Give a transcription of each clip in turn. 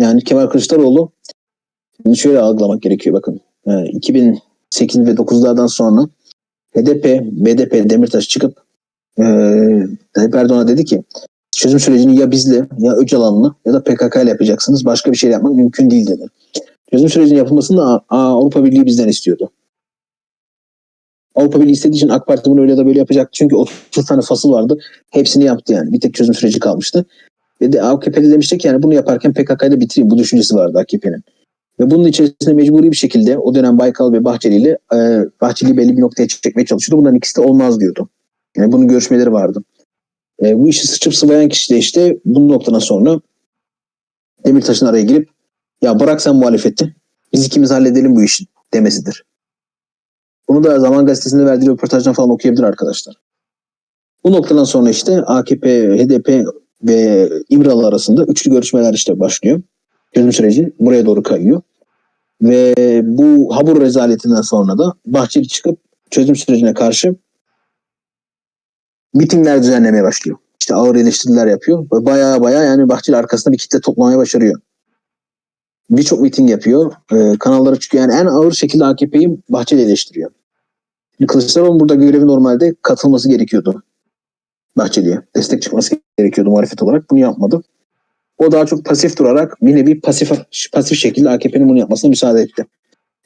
Yani Kemal Kılıçdaroğlu şöyle algılamak gerekiyor bakın. Ee, 2008 ve 9'lardan sonra HDP, BDP, Demirtaş çıkıp e, Tayyip Erdoğan'a dedi ki çözüm sürecini ya bizle ya Öcalan'la ya da PKK ile yapacaksınız. Başka bir şey yapmak mümkün değil dedi. Çözüm sürecinin yapılmasını da Avrupa Birliği bizden istiyordu. Avrupa Birliği istediği için AK Parti bunu öyle ya da böyle yapacaktı. Çünkü 30 tane fasıl vardı. Hepsini yaptı yani. Bir tek çözüm süreci kalmıştı. Ve de AKP'de demişti ki yani bunu yaparken PKK'yı da bitireyim. Bu düşüncesi vardı AKP'nin. Ve bunun içerisinde mecburi bir şekilde o dönem Baykal ve Bahçeli ile e, Bahçeli'yi belli bir noktaya çekmeye çalışıyordu. Bunların ikisi de olmaz diyordu. Yani bunun görüşmeleri vardı. E, bu işi sıçıp sıvayan kişi de işte bu noktadan sonra Demirtaş'ın araya girip ya bırak sen muhalefeti biz ikimiz halledelim bu işi demesidir. Bunu da Zaman Gazetesi'nde verdiği röportajdan falan okuyabilir arkadaşlar. Bu noktadan sonra işte AKP, HDP ve İmralı arasında üçlü görüşmeler işte başlıyor. Çözüm süreci buraya doğru kayıyor. Ve bu Habur rezaletinden sonra da Bahçeli çıkıp çözüm sürecine karşı mitingler düzenlemeye başlıyor. İşte ağır eleştiriler yapıyor. Baya baya yani Bahçeli arkasında bir kitle toplamaya başarıyor. Birçok miting yapıyor. Ee, kanallara çıkıyor. Yani en ağır şekilde AKP'yi Bahçeli eleştiriyor. Kılıçdaroğlu'nun burada görevi normalde katılması gerekiyordu. Bahçeli'ye. Destek çıkması gerekiyordu muhalefet olarak. Bunu yapmadı. O daha çok pasif durarak bir nevi pasif, pasif şekilde AKP'nin bunu yapmasına müsaade etti.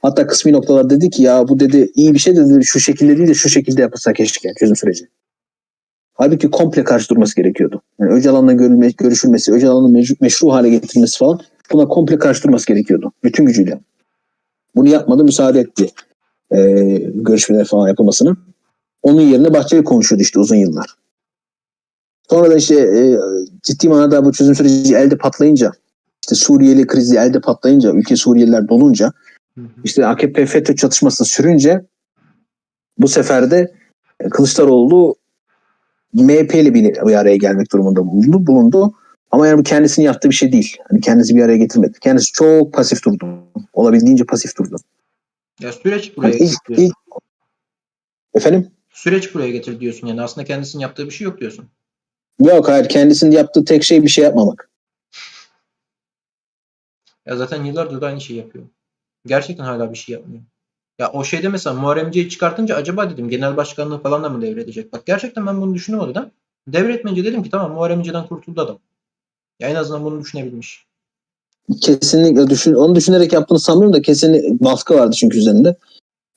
Hatta kısmi noktalar dedi ki ya bu dedi iyi bir şey de dedi şu şekilde değil de şu şekilde yapılsa keşke çözüm süreci. Halbuki komple karşı durması gerekiyordu. Yani Öcalan'la görülme, görüşülmesi, Öcalan'ın meşru, meşru hale getirilmesi falan buna komple karşı durması gerekiyordu. Bütün gücüyle. Bunu yapmadı, müsaade etti. Ee, görüşmeler falan yapılmasını. Onun yerine Bahçeli konuşuyordu işte uzun yıllar. Sonra da işte e, ciddi manada bu çözüm süreci elde patlayınca, işte Suriyeli krizi elde patlayınca, ülke Suriyeliler dolunca, işte AKP FETÖ çatışması sürünce bu sefer de Kılıçdaroğlu MHP ile bir, bir araya gelmek durumunda bulundu. bulundu. Ama yani bu kendisinin yaptığı bir şey değil. Hani kendisi bir araya getirmedi. Kendisi çok pasif durdu. Olabildiğince pasif durdu. Ya süreç buraya Yani ilk, efendim? Süreç buraya getir diyorsun yani aslında kendisinin yaptığı bir şey yok diyorsun. Yok hayır kendisinin yaptığı tek şey bir şey yapmamak. Ya zaten yıllardır da aynı şeyi yapıyor. Gerçekten hala bir şey yapmıyor. Ya o şeyde mesela Muharrem İnce'yi çıkartınca acaba dedim genel başkanlığı falan da mı devredecek? Bak gerçekten ben bunu düşündüm o yüzden. Devretmeyince dedim ki tamam Muharrem İnce'den kurtuldu adam. Ya en azından bunu düşünebilmiş. Kesinlikle düşün, onu düşünerek yaptığını sanmıyorum da kesin baskı vardı çünkü üzerinde.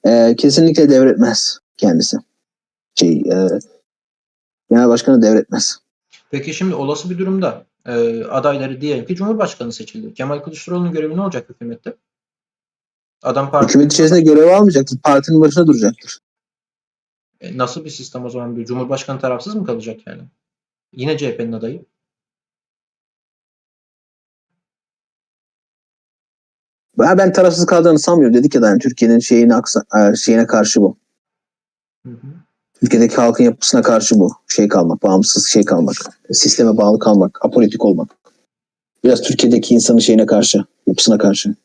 Ee, kesinlikle devretmez kendisi. Şey, e, genel başkanı devretmez. Peki şimdi olası bir durumda e, adayları diyelim ki Cumhurbaşkanı seçildi. Kemal Kılıçdaroğlu'nun görevi ne olacak hükümette? Adam parti Hükümet içerisinde görev almayacaktır. Partinin başına duracaktır. E, nasıl bir sistem o zaman? Bir Cumhurbaşkanı tarafsız mı kalacak yani? Yine CHP'nin adayı. Ben, ben tarafsız kaldığını sanmıyorum. Dedik ya yani Türkiye'nin şeyine, aksa, e, şeyine karşı bu. Hı hı. Ülkedeki halkın yapısına karşı bu. Şey kalmak, bağımsız şey kalmak. Sisteme bağlı kalmak, apolitik olmak. Biraz Türkiye'deki insanın şeyine karşı, yapısına karşı.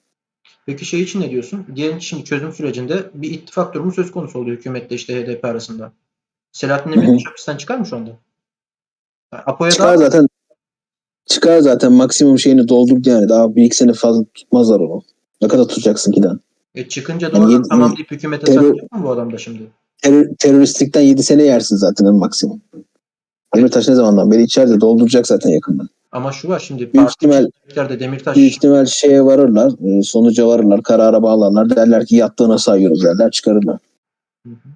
Peki şey için ne diyorsun? Diyelim ki şimdi çözüm sürecinde bir ittifak durumu söz konusu oluyor hükümetle işte HDP arasında. Selahattin. Demirtaş hapisten çıkar mı şu anda? Yani Apo'ya Çıkar daha zaten çıkar zaten maksimum şeyini doldurdu yani. Daha bir iki sene fazla tutmazlar onu. Ne kadar tutacaksın ki daha? e, çıkınca da Yani yedi- tamam deyip hükümete terör- sarılacak mı bu adam da şimdi? Terör, teröristlikten 7 sene yersin zaten en maksimum. Demirtaş ne zamandan beri içeride dolduracak zaten yakında. Ama şu var şimdi Büyük ihtimal de Demirtaş büyük ihtimal şeye varırlar, e, sonuca varırlar, karara bağlarlar. Derler ki yattığına sayıyoruz derler, çıkarırlar. Hı hı.